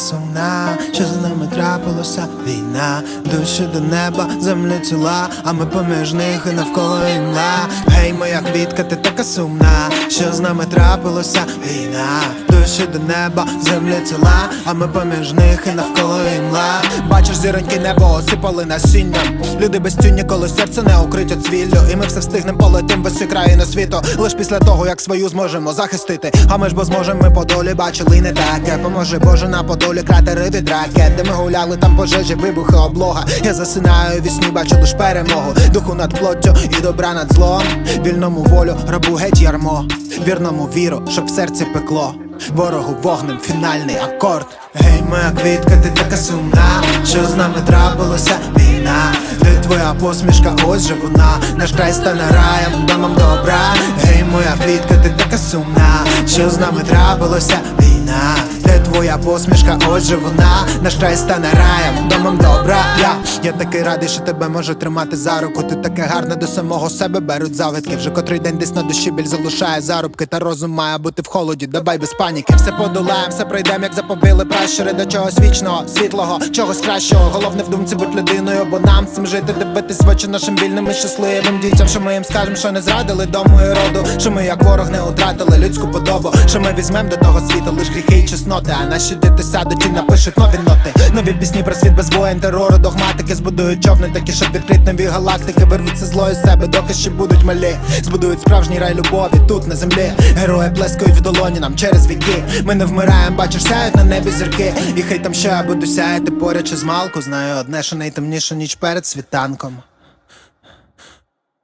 сумна, що з нами трапилося війна, душі до неба, землі ціла, а ми поміж них і навколо імла. Гей, моя квітка, ти така сумна, що з нами трапилося війна, душі до неба, землі ціла, а ми поміж них і навколо імла. Бачиш, зіроньки небо осипали насінням. Люди без тюні, коли серце не укриття цвіллю. І ми все встигнем полетим без всі країни світу. Лиш після того, як свою зможемо захистити. А ми ж бо зможемо, ми по долі бачили не таке. Поможе Боже на подолі кратери від ракет. Де ми гуляли, там пожежі, вибухи, облога. Я засинаю вісні, бачу лиш перемогу. Духу над плоттю і добра над злом. Вільному волю, рабу геть ярмо. Вірному віру, щоб в серці пекло. Ворогу вогнем фінальний акорд. Гей, моя квітка, ти така сумна, що з нами трапилося війна. Де твоя посмішка, ось же вона, наш край стане раєм, домом добра. Гей, моя квітка, ти така сумна, що з нами трапилося війна. Де твоя посмішка, ось же вона, наш край стане раєм, домом добра. Я, я такий радий, що тебе можу тримати за руку. Ти таке гарне до самого себе беруть завитки. Вже котрий день десь на душі біль залишає зарубки, та розум має бути в холоді. Давай без паніки, все подолаєм, все пройдем, як запобили пращури до чогось вічного, світлого, чогось кращого. Головне в думці бути людиною, бо нам цим жити, дивитись в очі нашим вільним і щасливим дітям, що ми їм скажем, що не зрадили дому і роду, що ми як ворог не утратили людську подобу, що ми візьмем до того світу лиш гріхи і чесноти. А наші діти сядуть і напишуть нові ноти. Нові пісні про світ без воєн, терору, догматики збудують човни, такі, щоб відкрити нові галактики, вирвуться зло із себе, доки ще будуть малі. Збудують справжній рай любові тут на землі. Герої плескають в долоні нам через віки. Ми не вмираємо, бачиш, сяють на небі зірки. І хай там ще я буду сяяти поряд чи з малку. Знаю одне, що найтемніша ніч перед світанком.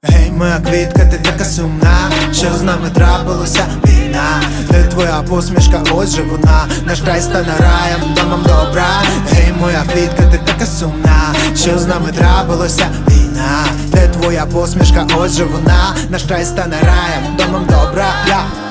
Гей, моя квітка, ти така сумна, що з нами трапилося війна, твоя посмішка, ось же вона, наш край стане раєм, домом добра. Гей, моя квітка, ти така сумна, що з нами трапилося? Війна, де твоя посмішка, ось же вона, наш край стане раєм, домом добра. Я